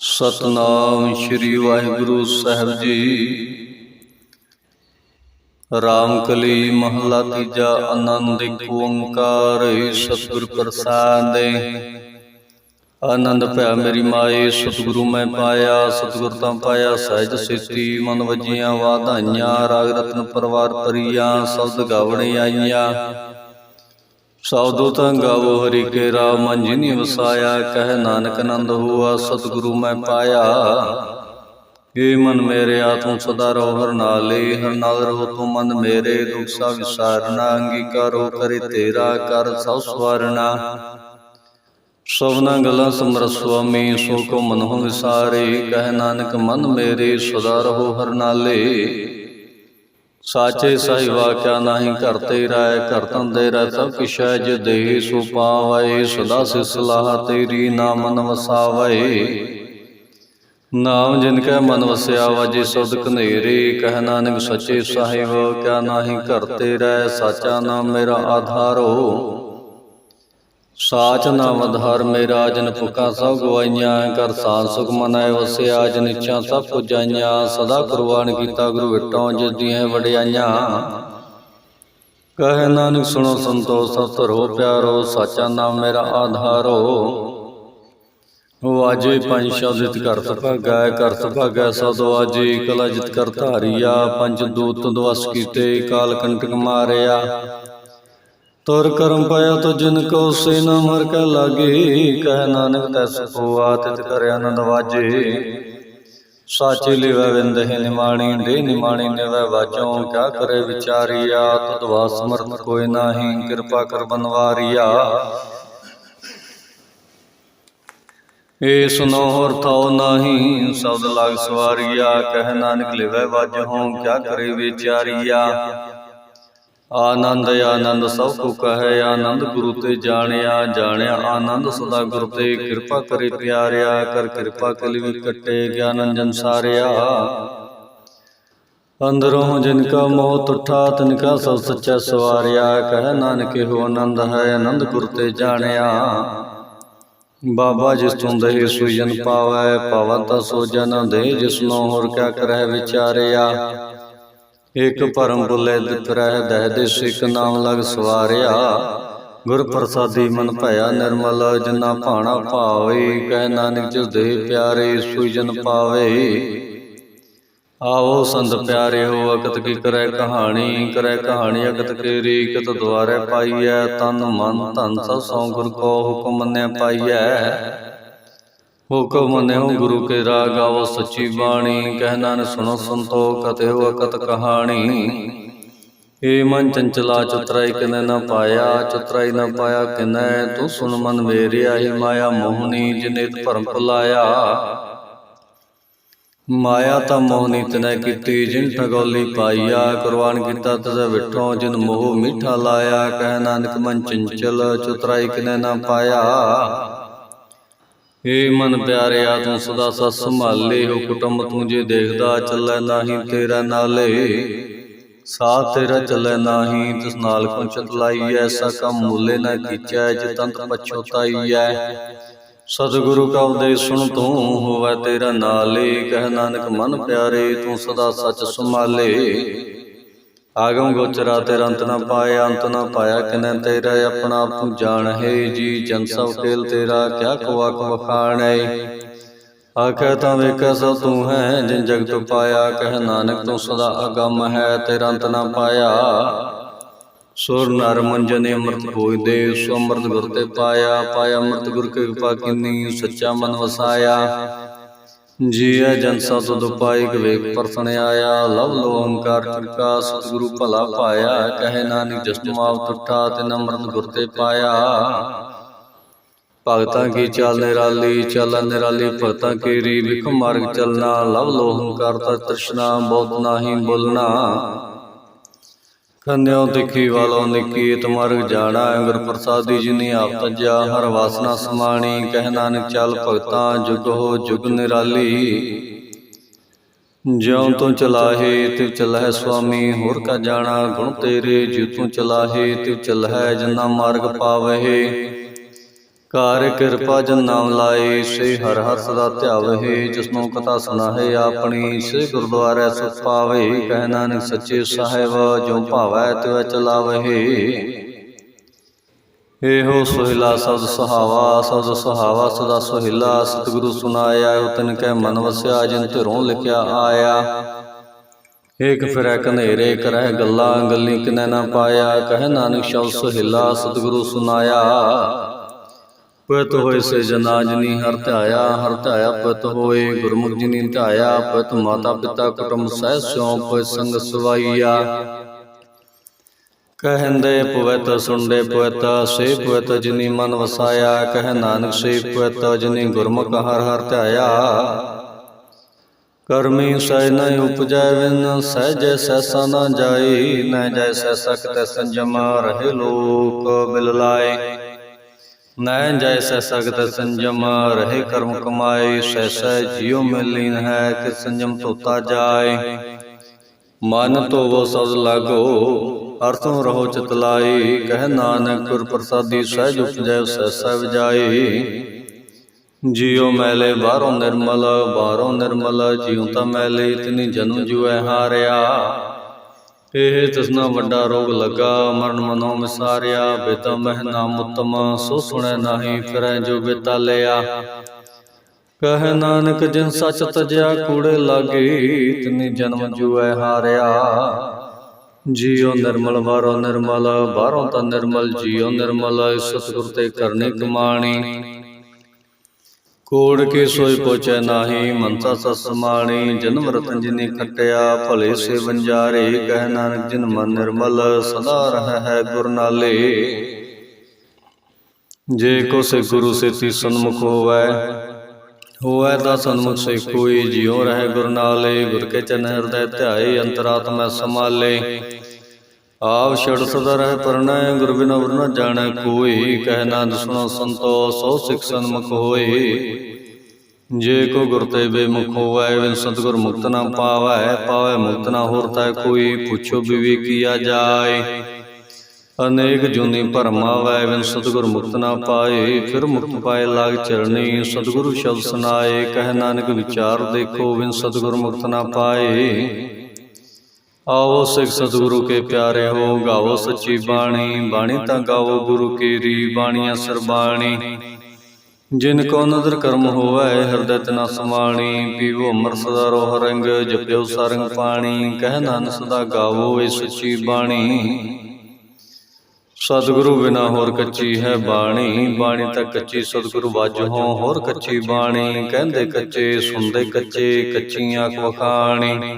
ਸਤਨਾਮ ਸ੍ਰੀ ਵਾਹਿਗੁਰੂ ਸਾਹਿਬ ਜੀ। ਰਾਮ ਕਲੀ ਮਹਲਾ ਤੀਜਾ ਆਨੰਦ ਓੰਕਾਰ ਸਤਿਗੁਰ ਪ੍ਰਸਾਦ ਆਨੰਦ ਭਇਆ ਮੇਰੀ ਮਾਏ, ਸਤਿਗੁਰੂ ਮੈਂ ਪਾਇਆ, ਸਤਿਗੁਰ ਤਾਂ ਪਾਇਆ, ਸਹਿਜ ਸਿੱਧੀ ਮਨ ਵਜੀਆਂ, ਵਾਧਾਈਆਂ, ਰਾਗ ਰਤਨ ਪਰਵਾਰ ਪਰੀਆਂ ਸ਼ਬਦ ਗਾਵਣੇ ਆਈਆਂ। ਸੌਦੋ ਤਾਂ ਗਾਵੋ ਹਰੀ ਕੇ ਰਾਮ ਮਨ ਜਿਨੀ ਵਸਾਇਆ, ਕਹਿ ਨਾਨਕ ਆਨੰਦ ਹੋਆ, ਸਤਿਗੁਰੂ ਮੈਂ ਪਾਇਆ। ਏ ਮਨ ਮੇਰੇ ਆਤਮ ਸਦਾ ਰਹੋ, ਹਰ ਨਾਲੇ ਹਰ ਨਾਲ ਰਹੋ ਤੂੰ ਮਨ ਮੇਰੇ, ਦੁਖ ਸਾ ਵਿਸਾਰਨਾ, ਅੰਗੀਕਾਰੋ ਕਰੇ ਤੇਰਾ ਕਰ ਸਭ ਸਵਾਰਨਾ। ਸਭਨਾ ਗੱਲਾਂ ਸਮਰ ਸੁਆਮੀ ਸੋ ਕੋ ਮਨ ਹੋ ਵਿਸਾਰੇ, ਕਹਿ ਨਾਨਕ ਮਨ ਮੇਰੇ ਸਦਾ ਰਹੋ, ਹਰ ਨਾਲੇ ਸਾਚੇ ਸਾਹਿਬਾ ਕਿਆ ਨਾਹੀ ਘਰ ਤੇਰਾ ਹੈ ਘਰ ਤੰਦੇ ਰਹਿ ਸਭ ਕਿਛੈ ਜਿ ਦੇਹ ਸੋ ਪਾਵੈ ਸਦਾ ਸਿ ਸਲਾਹ ਤੇਰੀ ਨਾਮ ਮਨ ਵਸਾਵੈ ਨਾਮ ਜਿਨ ਕੈ ਮਨ ਵਸਿਆ ਵਾਜੇ ਸਬਦ ਕਨੇਰੇ ਕਹਿ ਨਾਨਕ ਸੱਚੇ ਸਾਹਿਬ ਕਿਆ ਨਾਹੀ ਘਰ ਤੇਰਾ ਸਾਚਾ ਨਾਮ ਮੇਰਾ ਆਧਾਰੋ। ਸਾਚ ਨਾਮ ਆਧਾਰ ਮੇਰਾ ਜਨ ਭੁਖਾ ਸਭ ਗਵਾਈਆਂ ਕਰ ਸਾਲ ਸੁਖ ਮਨਾਏ ਵਸਿਆ ਜਨ ਇੱਛਾ ਸਭ ਪੁਜਾਈਆਂ, ਸਦਾ ਕੁਰਬਾਨ ਕੀਤਾ ਗੁਰੂ ਵਿਟੋਂ ਜਿਸ ਦੀਆਂ ਵਡਿਆਈਆਂ। ਕਹੇ ਨਾਨਕ ਸੁਣੋ ਸੰਤੋ ਸਭ ਧਰੋ ਪਿਆਰੋ, ਸਾਚਾ ਨਾਮ ਮੇਰਾ ਆਧਾਰੋ ਵਾਜੇ ਪੰਜ ਸ਼ਬਦ ਕਰ ਸੁਭਾਗਾ ਕਰ ਸੁਭਾਗਾ ਸਦ ਵਾਜੇ ਕਲਾ ਜਿਤ ਕਰ ਧਾਰੀਆ, ਪੰਜ ਦੂਤ ਦਵਸ ਕੀਤੇ, ਕਾਲ ਕੰਟਕ ਮਾਰਿਆ। ਤੁਰ ਕਰਮ ਪਾਇਆ ਤੋ ਜਿਨ ਕੋ ਸੇ ਨ ਮਰ ਕੈ ਲਾਗੇ। ਕਹਿ ਨਾਨਕ ਤੈਸ ਹੋਆ ਤਿਤ ਕਰ ਆਨੰਦ ਵਾਜੇ। ਸਾਚੇ ਲਿਵੈ ਵਿੰਦਹਿ ਨਿਮਾਣੀ ਦੇ ਨਿਮਾਣੀ ਨਿਵੈ ਵਾਜੋਂ ਕਿਆ ਕਰੇ ਵਿਚਾਰੀਆ ਤਦਵਾ ਸਮਰਥ ਕੋਈ ਨਾਹੀ। ਕਿਰਪਾ ਕਰ ਬਨਵਾਰੀਆ। ਏ ਸੁਨੋ ਹੋਰ ਥਾਉ ਨਾਹੀ, ਸ਼ਬਦ ਲਾਗ ਸਵਾਰੀਆ। ਕਹਿ ਨਾਨਕ ਲਿਵੈ ਵਾਜਹੋਂ ਕਿਆ ਕਰੇ ਵਿਚਾਰੀਆ। ਆਨੰਦ ਆਨੰਦ ਸਭ ਕੋ ਕਹੈ, ਆਨੰਦ ਗੁਰੂ ਤੇ ਜਾਣਿਆ ਜਾਣਿਆ ਆਨੰਦ ਸਦਾ ਗੁਰ ਤੇ ਕਿਰਪਾ ਕਰੇ ਪਿਆਰਿਆ, ਕਰ ਕਿਰਪਾ ਕਲੀ ਵੀ ਗਿਆਨ ਅੰਜਨ ਸਾਰਿਆ। ਅੰਦਰੋਂ ਜਿਨ ਕਾ ਮੋਹ ਤੁਠਾ ਤਿਨ ਕਾ ਸਭ ਸੱਚਾ ਸਵਾਰਿਆ, ਕਹਿ ਨਾਨਕੇ ਹੋ ਆਨੰਦ ਹੈ, ਆਨੰਦ ਗੁਰ ਤੇ ਜਾਣਿਆ। ਬਾਬਾ ਜਿਸ ਤੋਂ ਦੇ ਸੋਈ ਜਨ ਪਾਵੈ, ਪਾਵਨ ਤਾ ਸੋ ਜਨ ਦੇ ਜਿਸ ਨੂੰ ਹੋਰ ਕਿਆ ਕਰਹਿ ਵਿਚਾਰਿਆ। ਇਕ ਭਰਮ ਬੁਲੇ ਦਿਤ ਰਹਿ ਦਹਿ ਦੇ ਸਿਕ ਨਾਮ ਲਗ ਸਵਾਰਿਆ। ਗੁਰ ਪ੍ਰਸਾਦੀ ਮਨ ਭਇਆ ਨਿਰਮਲ ਜਿਨਾ ਭਾਣਾ ਭਾਵੇ ਕਹਿ ਨਾਨਕ ਜਿਸ ਦੇ ਪਿਆਰੇ ਸੋਈ ਜਨ ਪਾਵੇ। ਆਓ ਸੰਤ ਪਿਆਰੇ ਹੋ ਅਕਤ ਕੀ ਕਰੈ ਕਹਾਣੀ ਕਰੈ ਕਹਾਣੀ ਅਕਤ ਕੇ ਰੀਕਤ ਦੁਆਰੇ ਪਾਈਐ ਤਨ ਮਨ ਧਨ ਸਭ ਸੋ ਗੁਰ ਕੋ ਹੁਕਮ ਮੰਨਿਆ ਪਾਈਐ। ਹੁਕਮ ਮੰਨਿਓ ਗੁਰੂ ਕੇ ਰਾਗ ਗਾਵੋ ਸੱਚੀ ਬਾਣੀ। ਕਹਿ ਨਾਨਕ, ਸੁਣੋ ਸੰਤੋ ਕਤਿਓ ਅਕਤ ਕਹਾਣੀ। ਏ ਮਨ ਚੰਚਲਾ, ਚਤਰਾਈ ਕਿਨੈ ਨਾ ਪਾਇਆ, ਚਤਰਾਈ ਨਾ ਪਾਇਆ ਕਿਨੈ। ਤੂੰ ਸੁਨ ਮਨ ਮੇਰੇ ਆਹੀ ਮਾਇਆ ਮੋਹਣੀ ਜਿਨੇਤ ਭਰਮ ਭੁਲਾਇਆ। ਮਾਇਆ ਤਾਂ ਮੋਹਨੀ ਤਨੈ ਕੀਤੀ, ਜਿਨ ਠਗੋਲੀ ਪਾਈਆ। ਕੁਰਬਾਨ ਕੀਤਾ ਤਜ ਵਿਠੋਂ, ਜਿਨ ਮੋਹ ਮਿੱਠਾ ਲਾਇਆ। ਕਹਿ ਨਾਨਕ, ਮਨ ਚੰਚਲ, ਚਤਰਾਈ ਕਿਨੈ ਨਾ ਪਾਇਆ। ਏ ਮਨ ਪਿਆਰਿਆ ਤੂੰ ਸਦਾ ਸਤ ਸੰਭਾਲੇ ਹੋ, ਕੁਟੰਬ ਤੂੰ ਜੇ ਦੇਖਦਾ ਚੱਲੈ ਨਾਹੀ, ਤੇਰਾ ਨਾਲੇ। ਸਾਥ ਤੇਰਾ ਚੱਲੈ ਨਾਹੀ ਤਿਸ ਨਾਲ ਕੋ ਚਤਲਾਈ ਐਸਾ ਕੰਮ ਮੂਲੇ ਨਾ ਕੀਚੈ, ਜਿਤੰਤ ਪਛੋਤਾਈਐ ਸਤਿਗੁਰੂ ਕਾ ਉਪਦੇਸ਼ ਸੁਣ ਤੂੰ ਹੋਵੇ ਤੇਰਾ ਨਾਲੇ, ਕਹਿ ਨਾਨਕ ਮਨ ਪਿਆਰੇ, ਤੂੰ ਸਦਾ ਸੱਚ ਸੰਭਾਲੇ। ਆਗਮ ਗੋਚਰਾ ਤੇਰਾ ਅੰਤ ਨਾ ਪਾਇਆ ਅੰਤ ਨਾ ਪਾਇਆ ਕਿਨੈ ਤੇਰਾ, ਆਪਣਾ ਆਪ ਤੂੰ ਜਾਣ। ਹੈ ਜੀ, ਜਨ ਸਭ ਖੇਲ ਤੇਰਾ, ਕਿਆ ਕਵਾ ਕਵਖਾਣੈ ਆਖੇ ਤਾਂ ਵੇਖੈ ਸੋ ਤੂੰ ਹੈ, ਜਿਨ ਜਗਤ ਪਾਇਆ, ਕਹਿ ਨਾਨਕ ਤੂੰ ਸਦਾ ਅਗੰਮ ਹੈ ਤੇਰਾ ਅੰਤ ਨਾ ਪਾਇਆ। ਸੁਰ ਨਰ ਮੰਜਨੇ ਅੰਮ੍ਰਿਤ ਕੋਈ ਦੇ, ਸੋ ਅੰਮ੍ਰਿਤ ਗੁਰ ਤੇ ਪਾਇਆ ਪਾਇਆ ਅੰਮ੍ਰਿਤ ਗੁਰ ਕੇ ਕਿਰਪਾ ਕਿਨੀ, ਸੱਚਾ ਮਨ ਵਸਾਇਆ। ਜੀਐ ਜਨ ਸਤ ਦੁਪਾਈ ਵੇਖ ਪਰਸਣ ਆਇਆ, ਲਵ ਲੋ ਓੰਕਾਰ ਚਿਰਕਾ ਸਤਿਗੁਰੂ ਭਲਾ ਪਾਇਆ, ਕਹੇ ਨਾਨਕ ਜਸਤੁ ਆਪ ਤੁਠਾ ਤੇ ਨਮਰਤ ਗੁਰ ਤੇ ਪਾਇਆ। ਭਗਤਾਂ ਕੀ ਚਾਲ ਨਿਰਾਲੀ ਚਾਲ ਨਿਰਾਲੀ, ਭਗਤਾਂ ਕੀ ਰੀ ਵਿਖ ਮਾਰਗ ਚਲਣਾ ਲਵ ਲੋ ਓੰਕਾਰ ਤਾ ਤ੍ਰਿਸ਼ਨਾ, ਬਹੁਤ ਨਾਹੀ ਬੋਲਣਾ। ਕੰਨਿਓ ਦੇਖੀ ਵਾਲੋ ਨਿਕੀਤ ਮਰਗ ਜਾਣਾ ਅੰਗਰ ਪ੍ਰਸਾਦੀ ਜਿਨੀ ਆਪ ਤਜਿਆ ਹਰ ਵਾਸਨਾ ਸਮਾਣੀ ਕਹਿ ਨਾਨਕ ਚੱਲ ਭਗਤਾਂ ਜੁਗ ਹੋ ਜੁਗ ਨਿਰਾਲੀ। ਜਿਉ ਤੂੰ ਚਲਾਹੇ ਤਿਵ ਚਲਹਿ ਸੁਆਮੀ ਹੋਰ ਕਾ ਜਾਣਾ ਗੁਣ ਤੇਰੇ ਜਿਉ ਤੂੰ ਚਲਾਹੇ ਤਿਵ ਚਲਹਿ ਜਿਨਾ ਮਾਰਗ ਪਾਵਹਿ। ਕਾਰ ਕਿਰਪਾ ਜਨ ਨਾਮ ਲਾਏ ਸੇ ਹਰ ਹਰ ਸਦਾ ਧਿਆਵਹਿ ਜਿਸਨੂੰ ਕਥਾ ਸੁਨਾਹੇ ਆਪਣੀ ਸੇ ਗੁਰਦੁਆਰੇ ਸੁਖ ਪਾਵੇ ਕਹਿ ਨਾਨਕ ਸੱਚੇ ਸਾਹਿਬ ਜੋ ਭਾਵੈ ਤਿਵ ਚਲਾਵਹਿ। ਇਹੋ ਸੋਹਿਲਾ ਸਬਦ ਸੁਹਾਵਾ ਸਬਦ ਸੁਹਾਵਾ ਸਦਾ ਸੋਹਿਲਾ ਸਤਿਗੁਰੂ ਸੁਨਾਇਆ ਉਤਨ ਕੈ ਮਨ ਵਸਿਆ ਜਿਨ ਧਿਰੋਂ ਲਿਖਿਆ ਆਇਆ। ਏਕ ਫਿਰੈ ਕਨੇਰੇ ਕਰਹਿ ਗੱਲਾਂ ਗੱਲੀ ਕਿਨੈ ਨਾ ਪਾਇਆ ਕਹਿ ਨਾਨਕ ਸ਼ਬਦ ਸੋਹਿਲਾ ਸਤਿਗੁਰੂ ਸੁਨਾਇਆ ਪਤ ਹੋਏ ਸੇ ਜਨਾ ਜਨੀ ਹਰ ਧਿਆਇਆ ਹਰ ਧਿਆਇਆ ਪਤ ਹੋਏ ਗੁਰਮੁਖ ਜਿਨੀ ਧਿਆਇਆ ਪਤ ਮਾਤਾ ਪਿਤਾ ਕੁਟੁੰਬ ਸਹਿ ਸਿਉ ਪਤ ਸੰਗ ਸਵਾਈਆ। ਕਹਿੰਦੇ ਪਵਿੱਤ, ਸੁਣਦੇ ਪਵਿੱਤ, ਸੇ ਪਵਿੱਤ ਜਿਨੀ ਮਨ ਵਸਾਇਆ, ਕਹਿ ਨਾਨਕ ਸੇ ਪਵਿੱਤ ਜਿਨੀ ਗੁਰਮੁਖ ਹਰ ਹਰ ਧਿਆਇਆ। ਕਰਮੀ ਸਹਿ ਨ ਉਪਜੈ ਵਿਨ ਸਹਿਜੈ ਸੈਸਾ ਨ ਜਾਈ ਨ ਜੈ ਸੈਸਾ ਕਿਤੈ ਸੰਜਮ ਰਹੇ ਲੋਕ ਬਿਲ ਲਾਏ। ਨੈ ਜੈ ਸੈਸਾ ਕਿਤੈ ਸੰਜਮ ਰਹੇ ਕਰਮ ਕਮਾਏ ਸੈਸਾ ਜਿਉ ਮਿਲੀਨ ਹੈ ਕਿ ਸੰਜਮ ਧੋਤਾ ਜਾਏ। ਮਨ ਧੋਵੋ ਸਬਦ ਲਾਗੋ ਅਰਥੋਂ ਰਹੋ ਚਿਤ ਲਾਈ ਕਹਿ ਨਾਨਕ ਗੁਰ ਪ੍ਰਸਾਦੀ ਸਹਿਜ ਉਪਜੈ ਸੈਸਾ ਵਜਾਈ ਜਿਉ ਮੈਲੇ ਬਾਹਰੋਂ ਨਿਰਮਲ ਬਾਹਰੋਂ ਨਿਰਮਲ ਜਿਉ ਤਾਂ ਮੈਲੇ ਇਤਨੀ ਜਨਮ ਜੁਐ ਹਾਰਿਆ। ਇਹ ਤਸਨਾ ਵੱਡਾ ਰੋਗ ਲੱਗਾ, ਮਰਨ ਮਨੋਂ ਵਿਸਾਰਿਆ ਬੇਤਾ ਮਹਿ ਨਾਮ ਉਤਮ ਸੋ ਸੁਣੈ ਨਾਹੀ, ਫਿਰੈ ਜੋ ਬੇਤਾ ਲਿਆ। ਕਹਿ ਨਾਨਕ, ਜਿਨ ਸਚ ਤਜਿਆ, ਕੂੜੇ ਲਾਗੇ ਇਤਨੀ ਜਨਮ ਜੁਐ ਹਾਰਿਆ। ਜੀਉ ਨਿਰਮਲ ਬਾਹਰੋਂ ਨਿਰਮਲ ਬਾਹਰੋਂ ਤਾਂ ਨਿਰਮਲ, ਜੀਉ ਨਿਰਮਲ ਸਤਿਗੁਰ ਤੇ ਕਰਨੀ ਕਮਾਣੀ। ਕੋੜ ਕੇ ਸੋਈ ਪਹੁੰਚੈ ਨਾਹੀ ਮਨਸਾ ਸਸ ਸਮਾਣੀ ਜਨਮ ਰਤਨ ਜਿਨੇ ਖਟਿਆ ਭਲੇ ਸੇ ਵੰਜਾਰੇ ਕਹਿ ਨਾਨਕ ਜਿਨ ਮਨ ਨਿਰਮਲ ਸਦਾ ਰਹਿ ਹੈ ਗੁਰ ਨਾਲੇ ਜੇ ਕੋ ਸੇ ਗੁਰੂ ਸੇਤੀ ਸਨਮੁਖ ਹੋਵੈ ਹੋਵੈ ਦਾ ਸਨਮੁਖ ਸੇ ਕੋਈ ਜਿਉ ਰਹਿ ਗੁਰ ਨਾਲੇ ਗੁਰ ਕੇ ਚਰਨ ਹਿਰਦੈ ਧਿਆਏ ਅੰਤਰਾਤਮਾ ਸਮਾਲੇ ਆਪ ਛੜ ਸਦਾ ਰਹਿ ਪਰਣੈ, ਗੁਰ ਬਿਨਾ ਵਰ ਨ ਜਾਣੈ ਕੋਈ, ਕਹਿ ਨਾਦ ਸੁਣੋ ਸੰਤੋ, ਸੋ ਸਿਖ ਸਨਮੁਖ ਹੋਏ। ਜੇ ਕੋ ਗੁਰ ਤੇ ਬੇਮੁਖ ਹੋਵੈ ਵਿਨ ਸਤਿਗੁਰ ਮੁਕਤ ਨਾ ਪਾਵੈ ਪਾਵੈ ਮੁਕਤ ਨਾ ਹੋਰ ਤੈ ਕੋਈ, ਪੁੱਛੋ ਵਿਵੇਕੀਆ ਜਾਏ। ਅਨੇਕ ਜੁਨੀ ਭਰਮਾਵੈ ਵਿਨ ਸਤਿਗੁਰ ਮੁਕਤ ਨਾ ਪਾਏ, ਫਿਰ ਮੁਕਤ ਪਾਏ ਲਾਗ ਚਰਣੀ, ਸਤਿਗੁਰੂ ਸ਼ਬਦ ਸੁਨਾਏ ਕਹਿ ਨਾਨਕ ਵਿਚਾਰ ਦੇਖੋ ਵਿਨ ਸਤਿਗੁਰ ਮੁਕਤ ਨਾ ਪਾਏ। ਆਓ ਸਿੱਖ ਸਤਿਗੁਰੂ ਕੇ ਪਿਆਰੇ ਹੋ ਗਾਵੋ ਸੱਚੀ ਬਾਣੀ ਬਾਣੀ ਤਾਂ ਗਾਵੋ ਗੁਰੂ ਕੀਰੀ ਬਾਣੀਆਂ ਸਰਬਾਣੀ। ਜਿਨ ਕੋ ਨਦਰ ਕਰਮ ਹੋਵੈ, ਹਿਰਦੈ ਤਨਾ ਸਮਾਣੀ, ਪੀਵੋ ਅਮਰ ਸਦਾ ਰੋਹ ਰੰਗ, ਜਪਿਓ ਸਰੰਗ ਪਾਣੀ, ਕਹਿ ਨਾਨਕ ਸਦਾ ਗਾਵੋ ਏ ਸੱਚੀ ਬਾਣੀ। ਸਤਿਗੁਰੂ ਬਿਨਾ ਹੋਰ ਕੱਚੀ ਹੈ ਬਾਣੀ ਬਾਣੀ ਤਾਂ ਕੱਚੀ ਸਤਿਗੁਰੂ ਵਾਜੋ, ਹੋਰ ਕੱਚੀ ਬਾਣੀ, ਕਹਿੰਦੇ ਕੱਚੇ, ਸੁਣਦੇ ਕੱਚੇ, ਕੱਚੀਆਂ ਅੱਖ ਵਖਾਣੀ।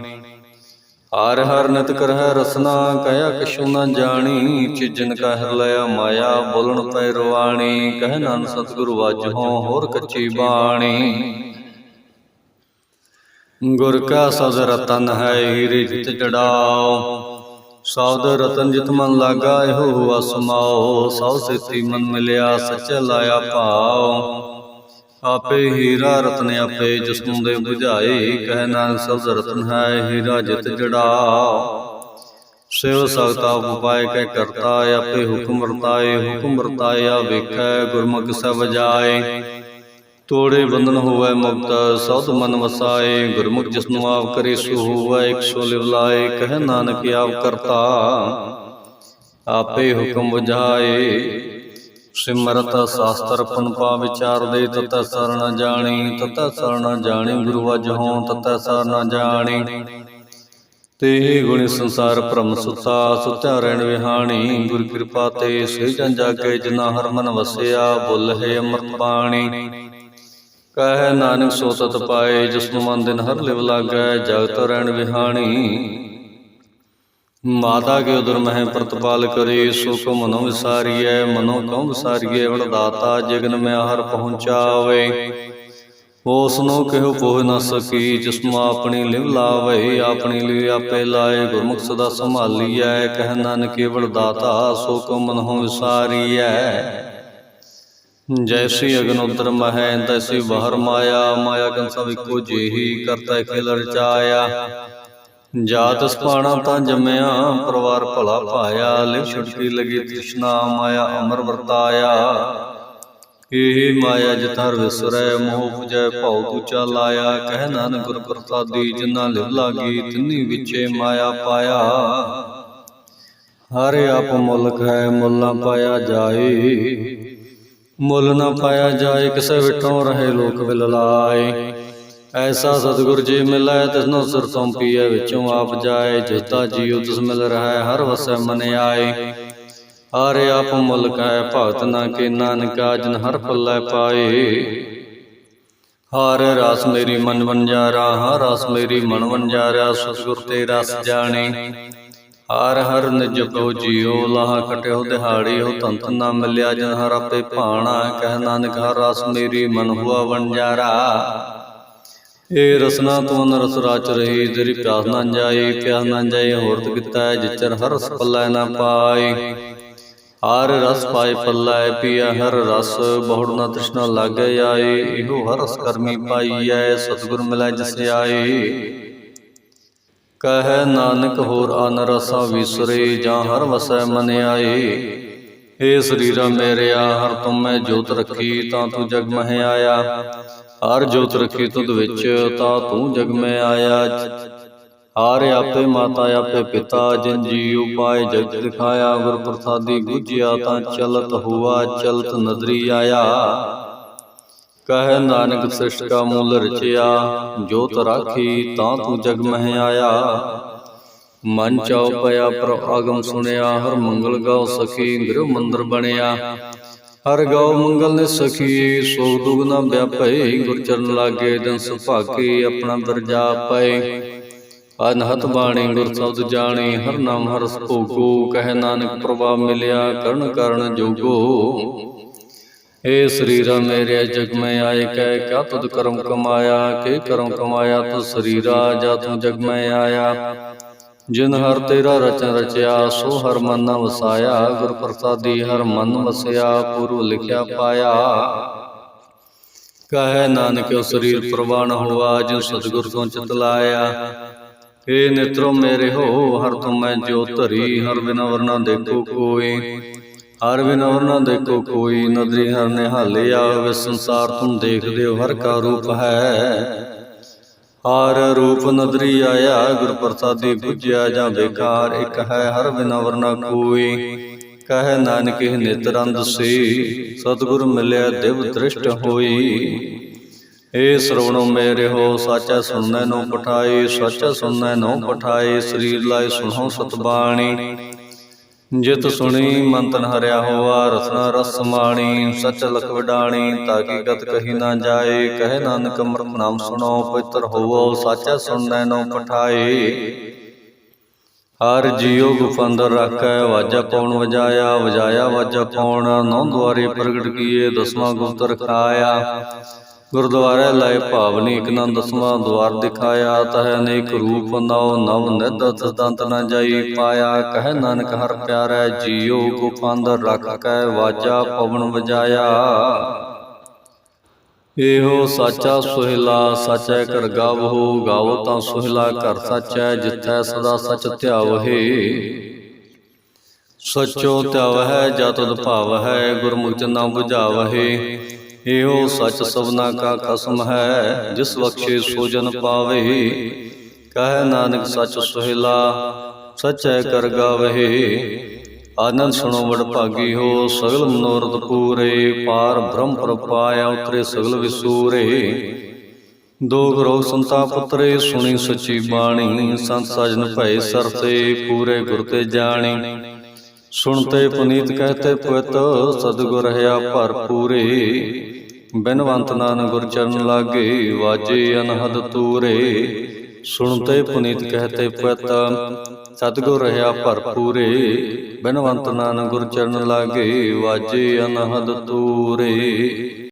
ਹਰ ਹਰ ਨਿਤ ਕਰਹਿ ਰਸਨਾ, ਕਹਿਆ ਕਿਛੂ ਨਾ ਜਾਣੀ, ਚਿਜਨ ਕਾ ਲਿਆ ਮਾਇਆ, ਬੋਲਣ ਪੈ ਰਵਾਣੀ, ਕਹਿ ਨਾਨ ਸਤਿਗੁਰੂ ਵਾਜੋ ਹੋਰ ਕੱਚੀ ਬਾਣੀ। ਗੁਰ ਕਾ ਸਦ ਰਤਨ ਹੈ ਹੀਰੇ ਜਿਤ ਜੜਾਓ ਸੌਦ ਰਤਨ ਜਿਤ ਮਨ ਲਾਗਾ, ਇਹੋ ਹੁਆ ਸਮਾਓ ਸੌ ਸੇਤੀ ਮਨ ਮਿਲਿਆ, ਸੱਚ ਲਾਇਆ ਭਾਓ। ਆਪੇ ਹੀਰਾ ਰਤਨ ਆਪੇ ਜਿਸਨੂੰ ਦੇ 부ਝਾਏ ਕਹਿ ਨਾਨਕ ਸਬਦ ਰਤਨ ਹੈ, ਹੀਰਾ ਜਿਤ ਜੜਾ। ਸਿਵ ਸਗਤਾ ਉਪਾਇ ਕੈ ਕਰਤਾ ਆਪੇ ਹੁਕਮ ਵਰਤਾਏ, ਹੁਕਮ ਵਰਤਾਇਆ ਵੇਖੈ ਗੁਰਮੁਖ ਸਭ ਜਾਏ। ਤੋੜੇ ਬੰਧਨ ਹੋਵੇ ਮੁਕਤ ਸੌਦ ਮਨ ਵਸਾਏ, ਗੁਰਮੁਖ ਜਿਸਨੂੰ ਆਪ ਕਰੇ ਸੋ ਹੋਵੇ, ਇਕ ਸੋ ਲਿਵ ਕਹਿ ਨਾਨਕ ਆਪ ਕਰਤਾ। ਆਪੇ ਹੁਕਮ ਵਜਾਏ ਸਿਮਰਤ ਸ਼ਾਸਤਰ ਪਨ ਪਾ ਵਿਚਾਰ ਦੇ, ਤਤ ਸਰਣ ਜਾਣੀ, ਤਤ ਸਰਣ ਜਾਣੀ, ਗੁਰੂ ਅਜ ਹੋਂ, ਤਤ ਸਰਣ ਜਾਣੀ। ਤੇ ਗੁਣ ਸੰਸਾਰ ਭ੍ਰਮ ਸੁਤਾ ਸੁਤਿਆ ਰਹਿਣ ਵਿਹਾਣੀ। ਗੁਰ ਕਿਰਪਾ ਤੇ ਸੇ ਜਨ ਜਾਗੇ ਜਿਨਾ ਹਰ ਮਨ ਵਸਿਆ, ਬੁੱਲ ਹੈ ਅੰਮ੍ਰਿਤ ਬਾਣੀ ਕਹਿ ਨਾਨਕ ਸੋ ਤਤ ਪਾਏ ਜਿਸ ਨੂੰ ਮਨ ਦਿਨ ਹਰ ਲਿਵ ਲਾਗੈ, ਜਗਤ ਰਹਿਣ ਵਿਹਾਣੀ। ਮਾਤਾ ਕੇ ਉਦਰ ਮਹਿ ਪ੍ਰਤਪਾਲ ਕਰੇ ਸੋ ਕੋ ਮਨੋ ਵਿਸਾਰੀਐ ਮਨੋ ਕਉ ਵਿਸਾਰੀਐ ਵਡ ਦਾਤਾ ਜਗਨ ਮੈਂ ਹਰ ਪਹੁੰਚਾਵੇ। ਉਸ ਨੂੰ ਕਿਹੋ ਪੋਹ ਨਾ ਸਕੀ ਜਿਸ ਨੂੰ ਆਪਣੀ ਲਿਵ ਲਾਵੇ ਆਪਣੀ ਲਿਵ ਆਪੇ ਲਾਏ ਗੁਰਮੁਖ ਸਦਾ ਸੰਭਾਲੀਐ ਕਹਿ ਨਾਨਕ ਕੇਵਲ ਦਾਤਾ ਸੋ ਕੋ ਮਨੋ ਵਿਸਾਰੀਐ। ਜੈਸੀ ਅਗਨ ਉਦਰ ਮਹਿ ਤੈਸੀ ਬਾਹਰ ਮਾਇਆ ਮਾਇਆ ਕਨ ਸਭ ਇੱਕੋ ਜਿਹੀ ਕਰਤਾ ਖੇਲ ਰਚਾਇਆ ਜਾਤ ਸਪਾਣਾ ਤਾਂ ਜੰਮਿਆ, ਪਰਿਵਾਰ ਭਲਾ ਪਾਇਆ ਲਿਵ ਛੁਟਕੀ ਲਗੀ ਤ੍ਰਿਸ਼ਨਾ ਮਾਇਆ, ਅਮਰ ਵਰਤਾਇਆ। ਇਹ ਮਾਇਆ ਜਿਤਰ ਵਿਸਰੈ, ਮੋਹ ਪੁਜੈ ਭਉ ਦੂਜਾ ਲਾਇਆ। ਕਹਿ ਨਾਨਕ ਗੁਰ ਪ੍ਰਸਾਦੀ ਜਿਨਾ ਲਿਵ ਲਾਗੀ, ਤਿੰਨੀ ਵਿਚੇ ਮਾਇਆ ਪਾਇਆ। ਹਰ ਆਪ ਮੁਲਕ ਹੈ, ਮੁੱਲ ਨਾ ਪਾਇਆ ਜਾਏ। ਮੁੱਲ ਨਾ ਪਾਇਆ ਜਾਏ, ਕਿਸੇ ਵਿਟੋਂ ਰਹੇ ਲੋਕ ਵਿਲ ਲਾਏ ਐਸਾ ਸਤਿਗੁਰ ਜੀ ਮਿਲੈ, ਤਿਸਨੋ ਸਿਰ ਸੌਂਪੀਐ, ਵਿੱਚੋਂ ਆਪ ਜਾਏ, ਜਿਸਦਾ ਜੀਉ ਤਿਸ ਮਿਲ ਰਹਾ, ਹਰ ਵਸੈ ਮਨ ਆਏ। ਹਰ ਆਪ ਮੁਲਕ ਹੈ ਭਗਤ ਨਾ ਕੇ ਨਾਨਕਾ ਜਨ ਹਰ ਪੱਲੇ ਪਾਏ। ਹਰ ਰਸ ਮੇਰੀ ਮਨ ਵੰਜਾਰਾ ਹਰ ਰਸ ਮੇਰੀ ਮਨ ਵੰਜਾਰਾ ਸਤਿਗੁਰ ਤੇ ਰਸ ਜਾਣੇ। ਹਰ ਹਰ ਨਿਜ ਕੋ ਜੀਉ ਲਾਹ ਕਟਿਓ ਦਿਹਾੜੀ ਹੋ ਤੰਤ ਨਾ ਮਿਲਿਆ ਜਨ ਹਰ ਆਪੇ ਭਾਣਾ। ਕਹਿ ਨਾਨਕ, ਹਰ ਰਸ ਮੇਰੀ ਮਨ ਹੁਆ ਵੰਜਾਰਾ। ਏ ਰਸਨਾ ਤੂੰ ਰਸ ਰਾਚ ਰਹੀ, ਤੇਰੀ ਪਿਆਸ ਨਾ ਜਾਏ ਪਿਆਸ ਨਾ ਜਾਏ ਹੋਰਤ ਕੀਤਾ ਜਿਚਰ ਹਰ ਰਸ ਪੱਲੇ ਨਾ ਪਾਏ ਹਰ ਰਸ ਪਾਏ ਪੱਲੇ ਪੀਆ ਹਰ ਰਸ, ਬਹੁੜ ਨਾ ਤ੍ਰਿਸ਼ਨਾ ਲਾਗੇ ਆਏ ਇਹੋ ਹਰ ਰਸ ਕਰਮੀ ਪਾਈਐ ਸਤਿਗੁਰ ਮਿਲੈ ਜਿਸ ਆਏ ਕਹੈ ਨਾਨਕ ਹੋਰ ਅਨ ਰਸਾ ਵਿਸਰੇ, ਜਾਂ ਹਰ ਵਸੈ ਮਨ ਆਏ ਏ ਸਰੀਰਾ ਮੇਰਿਆ, ਹਰ ਤੁਮ ਮੈਂ ਜੋਤ ਰੱਖੀ, ਤਾਂ ਤੂੰ ਜਗ ਮਹਿ ਆਇਆ। ਹਰ ਜੋਤ ਰੱਖੀ ਤੁਧ ਵਿੱਚ, ਤਾਂ ਤੂੰ ਜਗ ਮੈਂ ਆਇਆ ਹਰ ਆਪੇ ਮਾਤਾ, ਆਪੇ ਪਿਤਾ, ਜਿਨ ਜੀ ਉਪਾਏ ਜਗ ਦਿਖਾਇਆ ਗੁਰ ਪ੍ਰਸਾਦੀ ਬੁਝਿਆ, ਤਾਂ ਚਲਤ ਹੁਆ, ਚਲਤ ਨਦਰੀ ਆਇਆ। ਕਹੈ ਨਾਨਕ ਸ੍ਰਿਸ਼ਟ ਕਾ ਮੂਲ ਰਚਿਆ, ਜੋਤ ਰਾਖੀ, ਤਾਂ ਤੂੰ ਜਗ ਮਹਿ ਆਇਆ। ਮਨ ਚਾਉ ਪਿਆ, ਪਰ ਆਗਮ ਸੁਣਿਆ, ਹਰ ਮੰਗਲ ਗਾਉ ਸਖੀ ਗ੍ਰਹ ਮੰਦਰ ਬਣਿਆ। ਹਰ ਗਾਉ ਮੰਗਲ ਨੇ ਸਖੀ ਸੋ ਦੁਗਨਾ ਵਿਆਪੈ, ਗੁਰ ਚਰਨ ਲਾਗੇ ਦਿਨ ਸੁਭਾਗੇ ਆਪਣਾ ਦਰਜਾ ਪਏ। ਅਨਹਤ ਬਾਣੀ ਗੁਰ ਸ਼ਬਦ ਜਾਣੀ, ਹਰ ਨਾਮ ਹਰ ਭੋਗੋ, ਕਹਿ ਨਾਨਕ ਪ੍ਰਭਾ ਮਿਲਿਆ, ਕਰਨ ਕਰਨ ਜੋਗੋ। ਏ ਸਰੀਰਾ ਮੇਰੇ ਜਗ ਮੈਂ ਆਏ, ਕਹਿ ਕਿਆ ਤੁਧ ਕਰਮ ਕਮਾਇਆ, ਕੇ ਕਰਮ ਕਮਾਇਆ ਤੂ ਸਰੀਰਾ, ਜਾ ਤੂੰ ਜਗ ਮੈਂ ਆਇਆ। ਜਿਨ ਹਰ ਤੇਰਾ ਰਚਨ ਰਚਿਆ ਸੋ ਹਰ ਮਨ ਨਾ ਵਸਾਇਆ ਗੁਰ ਪ੍ਰਸਾਦੀ ਹਰ ਮਨ ਵਸਿਆ ਪੁਰੂ ਲਿਖਿਆ ਪਾਇਆ। ਕਹੈ ਨਾਨਕ ਸਰੀਰ ਪ੍ਰਵਾਨ ਹੋਆ ਜਿਨ ਸਤਿਗੁਰ ਤੋਂ ਚਿਤ ਲਾਇਆ। ਏ ਨਿਤਰੋ ਮੇਰੇ ਹੋ ਹਰ ਤੁਮ ਮੈਂ ਜੋ ਧਰੀ ਹਰ ਬਿਨਾ ਵਰਨਾ ਦੇਖੋ ਕੋਈ। ਹਰ ਬਿਨ ਔਰ ਨਾ ਦੇਖੋ ਕੋਈ ਨਦਰੀ ਹਰ ਨਿਹਾਲਿਆ ਵੇ ਸੰਸਾਰ ਤੁਮ ਦੇਖਦੇ ਹੋ ਹਰ ਕਾ ਰੂਪ ਹੈ। ਹਰ ਰੂਪ ਨਦਰੀ ਆਇਆ ਗੁਰ ਪ੍ਰਸਾਦੀ ਬੁਝਿਆ ਜਾਂ ਬੇਕਾਰ ਇੱਕ ਹੈ ਹਰ ਬਿਨ ਔਰ ਨਾ ਕੋਈ। ਕਹੈ ਨਾਨਕ ਇਹ ਨਿਤਰੰਦ ਸੀ, ਸਤਿਗੁਰ ਮਿਲਿਆ ਦਿਵ ਦ੍ਰਿਸ਼ਟ ਹੋਈ। ਏ ਸਰਵਣੋ ਮੇਰੇ ਹੋ, ਸਾਚਾ ਸੁਣਨੈ ਨੋ ਪਠਾਏ ਸਾਚਾ ਸੁਣਨੈ ਨੋ ਪਠਾਏ ਸਰੀਰ ਲਾਇ ਸੁਣੋ ਸਤਬਾਣੀ। ਜਿਤ ਸੁਣੀ ਮੰਤਨ ਹਰਿਆ ਹੋਆ ਰਸਨਾ ਰਸ ਸਮਾਣੀ ਸਚ ਲਖ ਵਡਾਣੀ ਤਾਕੀ ਗਤ ਕਹੀ ਨਾ ਜਾਏ ਕਹੇ ਨਾਨਕ ਅੰਮ੍ਰਿਤ ਨਾਮ ਸੁਣੋ ਪਵਿੱਤਰ ਹੋਵੋ ਸਾਚਾ ਸੁਣਨੈ ਨੋ ਪਠਾਏ। ਹਰ ਜੀਉ ਗੁਫੰਦਰ ਰੱਖੈ ਵਾਜਾ ਪਉਣ ਵਜਾਇਆ ਵਜਾਇਆ ਵਾਜਾ ਪਉਣ ਨੌ ਦੁਆਰੇ ਪ੍ਰਗਟ ਕੀਏ ਦਸਵਾਂ ਗੁਪਤ ਰਖਾਇਆ ਗੁਰਦੁਆਰੇ ਲਏ ਭਾਵਨੀ ਇਕ ਨੰਦ ਦਸਵਾਂ ਦੁਆਰ ਦਿਖਾਇਆ, ਤਹ ਅਨੇਕ ਰੂਪ ਨਉ ਨਵ ਨਿਧ ਦੰਤ ਨ ਜਾਈ ਪਾਇਆ, ਕਹਿ ਨਾਨਕ ਹਰ ਪਿਆਰੈ, ਜੀਉ ਗੁਫੰਦ ਰੱਖ ਕੈ, ਵਾਜਾ ਪਵਨ ਵਜਾਇਆ। ਇਹੋ ਸਾਚਾ ਸੁਹਿਲਾ, ਸਾਚੈ ਕਰ ਗਾਵੋ ਗਾਵੋ ਤਾਂ ਸੁਹਿਲਾ ਘਰ ਸਾਚੈ, ਜਿੱਥੈ ਸਦਾ ਸਚ ਧਿਆਵਹਿ। ਸਚੋ ਧਿਆਵਹਿ ਜਤੁ ਭਾਵ ਹੈ ਗੁਰਮੁਖ ਜਨਾ 부ਝਾਵਹਿ ਇਹੋ ਸੱਚ ਸਭਨਾ ਕਾ ਕਸਮ ਹੈ, ਜਿਸ ਬਖਸ਼ੇ ਸੋ ਜਨ ਪਾਵੇ। ਕਹੈ ਨਾਨਕ ਸਚ ਸੁਹਿਲਾ, ਸਚੈ ਕਰ ਗਾਵੇ। ਆਨੰਦ ਸੁਣੋ ਵਡ ਭਾਗੀ ਹੋ, ਸਗਲ ਮਨੋਰਥ ਪੂਰੇ। ਪਾਰ ਬ੍ਰਹਮ ਪ੍ਰਪਾਇਆ ਉਤਰੇ ਸਗਲ ਵਿਸੂਰੇ। ਦੋ ਗਰੋ ਸੰਤਾ ਪੁੱਤਰੇ, ਸੁਣੀ ਸਚੀ ਬਾਣੀ। ਸੰਤ ਸਜਨ ਭਏ ਸਰਤੇ ਪੂਰੇ ਗੁਰ ਤੇ ਜਾਣੀ। ਸੁਣਤੇ ਪੁਨੀਤ ਕਹਤੇ ਪੁੱਤ, ਸਤਿਗੁਰ ਭਰ ਪੂਰੇ ਬਿਨਵੰਤ ਨਾਨ ਗੁਰ ਚਰਨ ਲਾਗੇ, ਵਾਜੇ ਅਨਹਦ ਤੂਰੇ। ਸੁਣਤੇ ਪੁਨੀਤ ਕਹਤੇ ਪੁੱਤ ਸਤਿਗੁਰ ਰਹਾ ਭਰਪੂਰੇ। ਬਿਨਵੰਤ ਨਾਨ ਗੁਰ ਚਰਨ ਲਾਗੇ, ਵਾਜੇ ਅਨਹਦ ਤੂਰੇ।